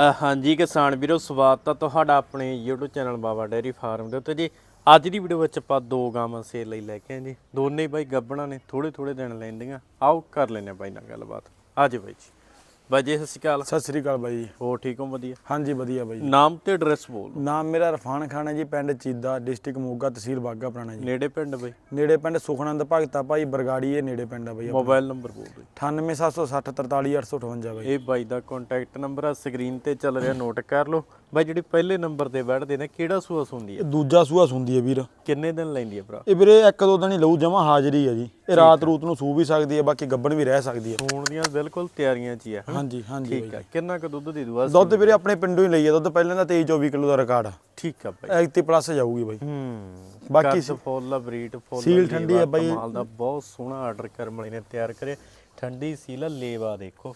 ਹਾਂਜੀ ਕਿਸਾਨ ਵੀਰੋ, ਸਵਾਗਤ ਹੈ ਤੁਹਾਡਾ ਆਪਣੇ YouTube channel Baba dairy farm ਦੇ ਉੱਤੇ। ਜੀ, ਅੱਜ ਦੀ ਵੀਡੀਓ ਵਿੱਚ ਆਪਾਂ ਦੋ ਗਾਵਾਂ ਸੇਲ ਲਈ ਲੈ ਕੇ ਆਏ ਜੀ। ਦੋਨੇ ਬਾਈ ਗੱਬਣਾ ਨੇ ਥੋੜੇ ਥੋੜੇ ਦਿਨ ਲੈਂਦੀਆਂ। ਆਓ, ਕਰ ਲੈਨੇ ਬਾਈ ਨਾਲ ਗੱਲਬਾਤ। ਆਜੋ ਬਾਈ ਜੀ। ਬਾਈ ਜੀ ਸਤਿ ਸ਼੍ਰੀ ਅਕਾਲ। ਸਤਿ ਸ੍ਰੀ ਅਕਾਲ ਬਾਈ ਜੀ। ਹੋਰ ਠੀਕ ਹੋ ਵਧੀਆ? ਹਾਂਜੀ ਵਧੀਆ ਬਾਈ ਨਾਮ ਤੇ ਐਡਰੈਸ ਬੋਲ। ਨਾਮ ਮੇਰਾ ਰਫਾਨ ਖਾਨ ਹੈ ਜੀ ਪਿੰਡ ਚੀਦਾ ਡਿਸਟ੍ਰਿਕਟ ਮੋਗਾ ਤਹਿਸੀਲ ਬਾਗਾ ਪੁਰਾਣਾ ਜੀ। ਨੇੜੇ ਪਿੰਡ ਬਾਈ? ਨੇੜੇ ਪਿੰਡ ਸੁਖਨੰਦ ਭਗਤਾ ਭਾਈ ਬਰਗਾੜੀ ਇਹ ਨੇੜੇ ਪਿੰਡ ਆ ਬਾਈ ਆਪਣਾ। ਮੋਬਾਈਲ ਨੰਬਰ ਬੋਲ ਦਿਓ। 98760 43858 ਬਾਈ। ਇਹ ਬਾਈ ਦਾ ਕੰਟੈਕਟ ਨੰਬਰ ਆ ਸਕਰੀਨ ਤੇ ਚੱਲ ਰਿਹਾ ਨੋਟ ਕਰ ਲਓ। ਬਾਈ ਜਿਹੜੀ ਪਹਿਲੇ ਨੰਬਰ ਤੇ ਬੈਠਦੇ ਨੇ ਕਿਹੜਾ ਸੂਆ ਇਹ ਹੈ ਦੂਜਾ ਸੂਆ ਸੁੰਦੀ ਹੈ ਵੀਰ। ਕਿੰਨੇ ਦਿਨ ਲੈਂਦੀ ਹੈ ਭਰਾ? ਇਹ ਵੀਰੇ ਇੱਕ ਦੋ ਦਿਨ ਹੀ ਲਊ ਜਮਾ ਹਾਜ਼ਰੀ ਹੈ ਜੀ। ਇਹ ਰਾਤ ਰੂਤ ਨੂੰ ਸੂ ਵੀ ਸਕਦੀ ਹੈ ਬਾਕੀ ਗੱਬਣ ਵੀ ਰਹਿ ਸਕਦੀ ਹੈ। ਸੂਣ ਦੀਆਂ ਬਿਲਕੁਲ ਤਿਆਰੀਆਂ 'ਚ ਹੀ ਆ? ਹਾਂਜੀ ਹਾਂਜੀ ਠੀਕ ਆ ਕਿੰਨਾ ਕੁ ਦੁੱਧ ਦੇ ਦੂਗਾ ਦੁੱਧ ਵੀਰੇ ਆਪਣੇ ਪਿੰਡੋਂ ਹੀ ਲਈ ਹੈ ਦੁੱਧ ਪਹਿਲਾਂ ਦਾ 23 24 ਕਿਲੋ ਦਾ ਰਿਕਾਰਡ ਆ। ਠੀਕ ਆ ਬਾਈ। 31 ਪਲੱਸ ਜਾਊਗੀ ਬਾਈ। ਹੂੰ। ਬਾਕੀ ਫੁੱਲ ਬਰੀਟ ਫੁੱਲ ਸੀਲ ਠੰਡੀ ਆ ਬਾਈ। ਕਮਾਲ ਦਾ ਬਹੁਤ ਸੋਹਣਾ ਆਰਡਰ ਕਰਮ ਵਾਲੀ ਨੇ ਤਿਆਰ ਕਰੇ। ਠੰਡੀ ਸੀਲ ਆ, ਲੇਵਾ ਦੇਖੋ।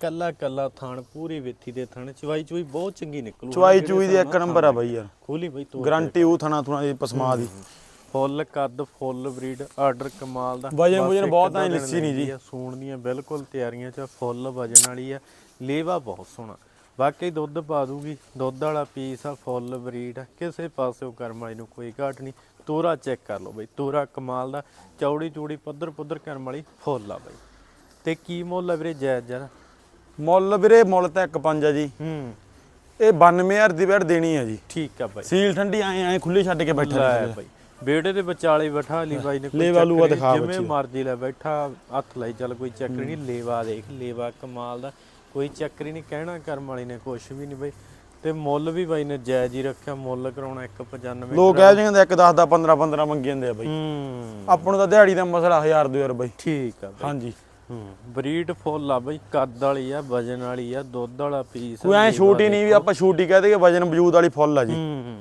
ਕੱਲਾ ਕੱਲਾ ਥਣ ਪੂਰੀ ਵਿੱਥੀ ਦੇ ਥਣ ਚਵਾਈ ਚੁਈ ਬਹੁਤ ਚੰਗੀ ਨਿਕਲੂ ਚੁਆਈ ਚੂਈ ਦੀ ਇੱਕ ਨੰਬਰ ਆ ਬਾਈ ਯਾਰ। ਖੋਲੀ ਬਈ ਤੋ ਗਾਰੰਟੀ ਉਹ ਥਣਾ ਥੁਣਾ ਦੀ ਪਸਮਾ ਦੀ। ਫੁੱਲ ਕੱਦ ਫੁੱਲ ਬਰੀਡ ਆਰਡਰ ਕਮਾਲ ਦਾ। ਵਜਨ ਵੁਜਨ ਬਹੁਤ ਦਿਨ ਲਿੱਸੀ ਨੀ ਜੀ। ਸੂਣ ਦੀਆਂ ਬਿਲਕੁਲ ਤਿਆਰੀਆਂ ਚ ਫੁੱਲ ਵਜਨ ਵਾਲੀ ਆ ਲੇਵਾ ਬਹੁਤ ਸੋਹਣਾ। ਵਾਕਈ ਦੁੱਧ ਪਾ ਦੂਗੀ ਦੁੱਧ ਵਾਲਾ ਪੀਸ ਆ ਫੁੱਲ ਬਰੀਡ ਕਿਸੇ ਪਾਸਿਓਂ ਕਰਮ ਵਾਲੀ ਨੂੰ ਕੋਈ ਘਾਟ ਨਹੀਂ। ਤੋਰਾ ਚੈੱਕ ਕਰ ਲਓ ਬਈ ਤੋਰਾ ਕਮਾਲ ਦਾ ਚੌੜੀ ਚੂੜੀ ਪੱਧਰ ਪੁੱਧਰ ਕਰਮ ਵਾਲੀ ਫੁੱਲ ਆ ਬਈ। ਤੇ ਕੀ ਮੁੱਲ ਆ ਵੀਰੇ ਜਾਇਜ਼ ਜਰਾ? ਮੁੱਲ ਵੀਰੇ ਮੁੱਲ ਤਾਂ ਇੱਕ ਪੰਜ ਆ ਜੀ। ਹੂੰ। ਇਹ 92000 ਦੀ ਬੈਠ ਦੇਣੀ ਹੈ ਜੀ। ਠੀਕ ਆ ਬਾਈ। ਸੀਲ ਠੰਡੀ ਐ ਐ ਖੁੱਲੀ ਛੱਡ ਕੇ ਬੈਠਾ ਲੈ। ਬਾਈ। ਬੇੜੇ ਦੇ ਵਿਚਾਲੇ ਬਿਠਾ ਲਈ ਬਾਈ ਨੇ ਕੋਈ ਲੇਵਾ ਲੂਆ ਚੱਕਰ ਨੀ, ਦਿਖਾ ਜਿਵੇਂ ਬੱਚੀ ਦਾ। ਮਰਜ਼ੀ ਲੈ ਬੈਠਾ ਹੱਥ ਲਾਈ ਚੱਲ ਕੋਈ ਚੱਕਰ ਨਹੀਂ ਲੇਵਾ ਦੇਖ ਲੇਵਾ ਕਮਾਲ ਦਾ ਕੋਈ ਚੱਕਰ ਹੀ ਨਹੀਂ ਕਹਿਣਾ ਕਰਮ ਵਾਲੀ ਨੇ ਕੁਛ ਵੀ ਨਹੀਂ ਬਾਈ। ਤੇ ਮੁੱਲ ਵੀ ਬਾਈ ਨੇ ਜਾਇਜ਼ ਹੀ ਰੱਖਿਆ ਮੁੱਲ ਕਰਾਉਣਾ 195 ਲੋਕ ਕਹਿ ਜਾਂਦੇ ਇੱਕ 10 ਦਾ 15 15 ਮੰਗੀ ਜਾਂਦੇ ਆ ਬਾਈ। ਹੂੰ। ਆਪਾਂ ਨੂੰ ਤਾਂ ਦਿਹਾੜੀ ਦਾ ਮਸਲਾ 1000 2000 ਬਾਈ। ਠੀਕ ਆ ਬਾਈ। ਹਾਂਜੀ। ਹੂੰ ਬਰੀਡ ਫੁੱਲ ਆ ਬਾਈ ਕੱਦ ਵਾਲੀ ਆ ਵਜਨ ਵਾਲੀ ਆ ਦੁੱਧ ਵਾਲਾ ਪੀਸ ਕੋਈ ਐ ਛੋਟੀ ਨਹੀਂ ਵੀ ਆਪਾਂ ਛੋਟੀ ਕਹਿ ਦੇਗੇ ਵਜਨ ਵਜੂਦ ਵਾਲੀ ਫੁੱਲ ਆ ਜੀ। ਹੂੰ।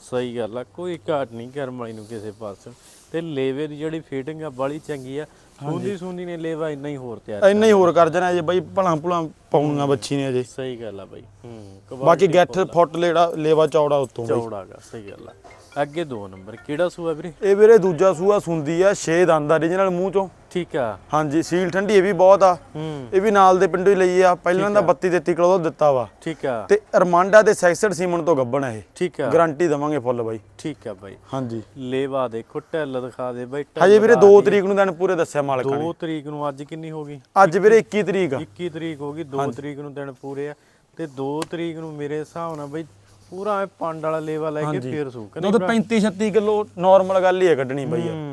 ਸਹੀ ਗੱਲ ਆ ਕੋਈ ਘਾਟ ਨਹੀਂ ਕਰਮ ਵਾਲੀ ਨੂੰ ਕਿਸੇ ਪਾਸੇ। ਤੇ ਲੇਵੇ ਦੀ ਜਿਹੜੀ ਫੀਟਿੰਗ ਆ ਬੜੀ ਚੰਗੀ ਆ ਸੁੰਦੀ ਸੁੰਦੀ ਨੇ ਲੇਵਾ ਇੰਨਾ ਹੀ ਹੋਰ ਤਿਆਰ ਇੰਨਾ ਹੀ ਹੋਰ ਕਰ ਦੇਣਾ ਜੇ ਬਾਈ ਭਲਾ ਭੁਲਾ ਪਾਉਣੀਆਂ ਬੱਚੀ ਨੇ ਅਜੇ। ਸਹੀ ਗੱਲ ਆ ਬਾਈ ਹੂੰ ਬਾਕੀ ਗੱਠ ਫੁੱਟ ਲੇੜਾ ਲੇਵਾ ਚੌੜਾ ਉੱਤੋਂ ਬਾਈ। ਚੌੜਾ ਗਾ ਸਹੀ ਗੱਲ ਆ। ਅੱਗੇ ਦੋ ਨੰਬਰ ਕਿਹੜਾ ਸੂਆ ਵੀਰੇ? ਇਹ ਵੀਰੇ ਦੂਜਾ ਸੂਆ ਸੁੰਦੀ ਆ 6 ਦੰਦ ਆ origignal ਮੂੰਹ ਚੋਂ। ਠੀਕ ਆ। ਹਾਂਜੀ ਸੀਲ ਠੰਡੀ ਇਹ ਵੀ ਬਹੁਤ ਆ। ਇਹ ਵੀ ਨਾਲ ਦੇ ਪਿੰਡੋਂ ਹੀ ਲਈ ਆ। ਪਹਿਲਾਂ ਦਾ 32 33 ਕਿਲੋ ਦੁੱਧ ਦਿੱਤਾ ਵਾ। ਠੀਕ ਆ। ਤੇ ਅਰਮਾਂਡਾ ਦੇ ਸੈਕਸਡ ਸੀਮਨ ਤੋਂ ਗੱਬਣ ਆ ਇਹ। ਠੀਕ ਆ। ਗਾਰੰਟੀ ਦਵਾਂਗੇ ਫੁੱਲ ਬਾਈ। ਠੀਕ ਆ ਬਾਈ। ਹਾਂਜੀ। ਲੇਵਾ ਦੇਖੋ ਢਿੱਲ ਦਿਖਾ ਦੇ ਬਾਈ ਹਜੇ ਵੀਰੇ ਦਿਖਾ 2 ਦੀ। ਤਰੀਕ ਨੂੰ ਦਿਨ ਪੂਰੇ ਦੱਸਿਆ ਮਾਲਕਾਂ ਨੇ। 2 ਤਰੀਕ ਨੂੰ ਅੱਜ ਕਿੰਨੀ ਹੋ ਗਈ? ਅੱਜ ਵੀਰੇ 21 ਤਰੀਕ ਆ। 21 ਤਰੀਕ ਹੋ ਗਈ 2 ਤਰੀਕ ਨੂੰ ਦਿਨ ਪੂਰੇ ਆ। ਤੇ 2 ਤਰੀਕ ਨੂੰ ਮੇਰੇ ਹਿਸਾਬ ਨਾਲ ਬਈ ਪੂਰਾ ਐ ਪੰਡ ਵਾਲਾ ਲੇਵਾ ਲੈ ਕੇ ਫੇਰ ਸੂ ਦੁੱਧ 35 36 ਕਿਲੋ ਨਾਰਮਲ ਗੱਲ ਹੀ ਹੈ ਕੱਢਣੀ ਬਾਈ ਯਾਰ।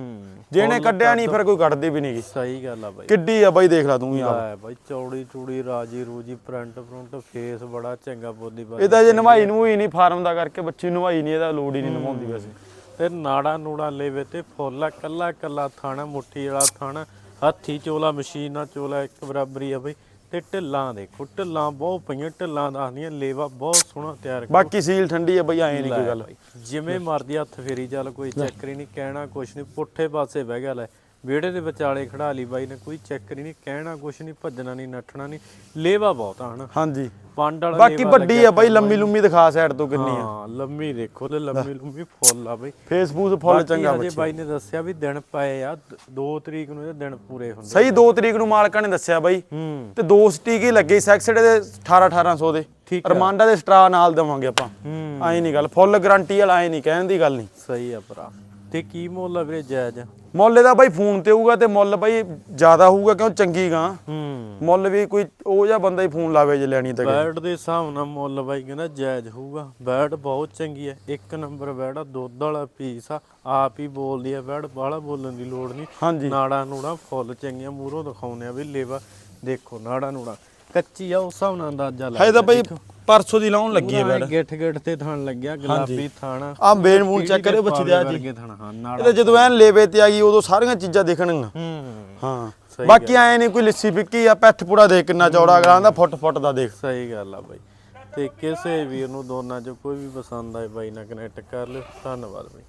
ਜਿਹਨੇ ਕੱਢਿਆ ਨਹੀਂ ਫਿਰ ਕੋਈ ਕੱਢਦੀ ਵੀ ਨਹੀਂਗੀ ਸਹੀ ਗੱਲ ਆ ਬਾਈ। ਕਿੱਡੀ ਆ ਬਾਈ ਦੇਖ ਲੈ ਤੂੰ ਵੀ ਲੈ ਬਾਈ ਚੌੜੀ ਚੂੜੀ ਰਾਜੀ ਰੂਜੀ ਫਰੰਟ ਫਰੰਟ ਫੇਸ ਬੜਾ ਚੰਗਾ ਬੋਲੀ ਬਾਈ ਇਹ ਤਾਂ ਜੇ ਨਵਾਈ ਨੂੰ ਹੀ ਨਹੀਂ ਫਾਰਮ ਦਾ ਕਰਕੇ ਬੱਚੀ ਨਵਾਈ ਨਹੀਂ ਇਹਦਾ ਲੋਡ ਹੀ ਨਹੀਂ ਨਵਾਉਂਦੀ ਵੈਸੇ। ਤੇ ਨਾੜਾ ਨੂੜਾ ਲੇਵੇ ਤੇ ਫੁੱਲ ਆ ਕੱਲਾ ਕੱਲਾ ਥਾਣਾ ਮੁੱਠੀ ਵਾਲਾ ਥਾਣਾ ਹੱਥੀ ਚੋਲਾ ਮਸ਼ੀਨ ਨਾਲ ਚੋਲਾ ਇੱਕ ਬਰਾਬਰੀ ਆ ਬਈ। ਤੇ ਢਿੱਲਾਂ ਦੇਖੋ ਢਿੱਲਾਂ ਬਹੁਤ ਪਈਆਂ ਢਿੱਲਾਂ ਦੱਸਦੀਆਂ ਲੇਵਾ ਬਹੁਤ ਸੋਹਣਾ ਤਿਆਰ ਬਾਕੀ ਸੀਲ ਠੰਡੀ ਆ ਬਈ ਐ ਨਹੀਂ ਕੋਈ ਗੱਲ। ਜਿਵੇਂ ਮਰਦੀ ਹੱਥ ਫੇਰੀ ਚੱਲ ਕੋਈ ਚੱਕਰ ਹੀ ਨਹੀਂ ਕਹਿਣਾ ਕੁਛ ਨਹੀਂ ਪੁੱਠੇ ਪਾਸੇ ਬਹਿ ਗਿਆ ਲੈ। ਵਿਹੜੇ ਦੇ ਵਿਚਾਲੇ ਖੜਾ ਲਈ ਬਾਈ ਨੇ ਕੋਈ ਚੱਕਰ ਹੀ ਨਹੀਂ ਕਹਿਣਾ ਕੁਛ ਨਹੀਂ ਭੱਜਣਾ ਨਹੀਂ ਨੱਠਣਾ ਨਹੀਂ ਲੇਵਾ ਬਹੁਤ ਆ ਹਨਾ? ਹਾਂਜੀ। ਪੰਡ ਵਾਲਾ ਬਾਕੀ ਲੇਵਾ ਵੱਡੀ ਲੱਗਿਆ ਆ ਬਾਈ ਲੰਮੀ ਲੰਮੀ ਦਿਖਾ ਸਾਈਡ ਤੋਂ ਕਿੰਨੀ ਆ। ਹਾਂ ਲੰਮੀ ਦੇਖੋ ਤੇ ਲੰਮੀ ਲੰਮੀ ਫੁੱਲ ਆ ਬਾਈ। ਫੇਸਬੁੱਕ ਫੁੱਲ ਬਾਕੀ ਚੰਗਾ ਬੱਚੀ। ਬਾਈ ਨੇ ਦੱਸਿਆ ਵੀ ਦਿਨ ਪਏ ਆ 2 ਤਰੀਕ ਨੂੰ ਇਹ ਦਿਨ ਪੂਰੇ ਹੁੰਦੇ ਸਹੀ 2 ਤਰੀਕ ਨੂੰ ਮਾਲਕਾਂ ਨੇ ਦੱਸਿਆ ਬਾਈ। ਹੂੰ। ਤੇ ਦੋ ਸਟੀਕ ਹੀ ਲੱਗੇ ਸੈਕਸਡ ਦੇ 18 1800 ਦੇ। ਠੀਕ ਰਮਾਂਡਾ ਦੇ ਸਟਰਾ ਨਾਲ ਦੇਵਾਂਗੇ ਆਪਾਂ। ਹੂੰ। ਐਂ ਨਹੀਂ ਗੱਲ ਫੁੱਲ ਗਾਰੰਟੀ ਵਾਲਾ ਐਂ ਨਹੀਂ ਕਹਿਣ ਦੀ ਗੱਲ ਨਹੀਂ। ਸਹੀ ਆ ਭਰਾ। ਤੇ ਕੀ ਮੁੱਲ ਆ ਵੀਰੇ ਜਾਇਜ਼? ਮੁੱਲ ਇਹਦਾ ਬਾਈ ਫੋਨ ਤੇ ਹੋਊਗਾ ਤੇ ਮੁੱਲ ਬਾਈ ਜ਼ਿਆਦਾ ਹੋਊਗਾ ਕਿਉਂ ਚੰਗੀ ਗਾਂ। ਹੂੰ। ਮੁੱਲ ਵੀ ਕੋਈ ਉਹ ਜਿਹਾ ਬੰਦਾ ਹੀ ਫੋਨ ਲਾਵੇ ਜੇ ਲੈਣੀ ਤਾਂ। ਬੈਟ ਦੇ ਹਿਸਾਬ ਨਾਲ ਮੁੱਲ ਬਾਈ ਕਹਿੰਦਾ ਜਾਇਜ਼ ਹੋਊਗਾ। ਬੈਟ ਬਹੁਤ ਚੰਗੀ ਹੈ ਇੱਕ ਨੰਬਰ ਬੈਟ ਆ ਦੁੱਧ ਵਾਲਾ ਪੀਸ ਆ ਆਪ ਹੀ ਬੋਲਦੀ ਆ ਬੈਟ ਬਾਹਲਾ ਬੋਲਣ ਦੀ ਲੋੜ ਨਹੀਂ। ਨਾੜਾ ਨੂੜਾ ਫੁੱਲ ਚੰਗੀਆਂ ਮੂਹਰੋਂ ਦਿਖਾਉਂਦੇ ਆ ਵੀ ਲੇਵਾ ਦੇਖੋ ਨਾੜਾ ਨੂੜਾ। ਕੱਚੀ ਆ ਉਸ ਹਿਸਾਬ ਨਾਲ ਅੰਦਾਜ਼ਾ ਲਾ ਹਜੇ ਤਾਂ ਬਾਈ ਪਰਸੋਂ ਦੀ ਲਾਉਣ ਲੱਗੀ ਹੈ ਬੈਡ ਗਿੱਠ ਗਿੱਠ ਤੇ ਥਣ ਲੱਗਿਆ ਗੁਲਾਬੀ ਥਾਣਾ। ਆ ਬੇਨ ਮੂਨ ਚੈੱਕ ਕਰਿਓ ਬੱਚੀ ਦੇ ਆ ਜੀ। ਇਹਦੇ ਜਦੋਂ ਐਨ ਲੇਵੇ ਤੇ ਆ ਗਈ ਉਦੋਂ ਸਾਰੀਆਂ ਚੀਜ਼ਾਂ ਦਿਖਣਗੀਆਂ। ਹੂੰ। ਹਾਂ। ਸਹੀ ਬਾਕੀ ਐ ਨਹੀਂ ਕੋਈ ਲੱਸੀ ਪਿੱਕੀ ਆ ਪੈਠ ਪੂੜਾ ਦੇਖ ਕਿੰਨਾ ਚੌੜਾ ਅਗਲਾ ਦਾ ਫੁੱਟ ਫੁੱਟ ਦਾ ਦੇਖ। ਸਹੀ ਗੱਲ ਆ ਬਾਈ। ਤੇ ਕਿਸੇ ਵੀਰ ਨੂੰ ਦੋਨਾਂ ਚੋਂ ਕੋਈ ਵੀ ਪਸੰਦ ਆਏ ਬਾਈ ਨਾਲ ਕਨੈਕਟ ਕਰ ਲਿਓ। ਧੰਨਵਾਦ ਬਾਈ।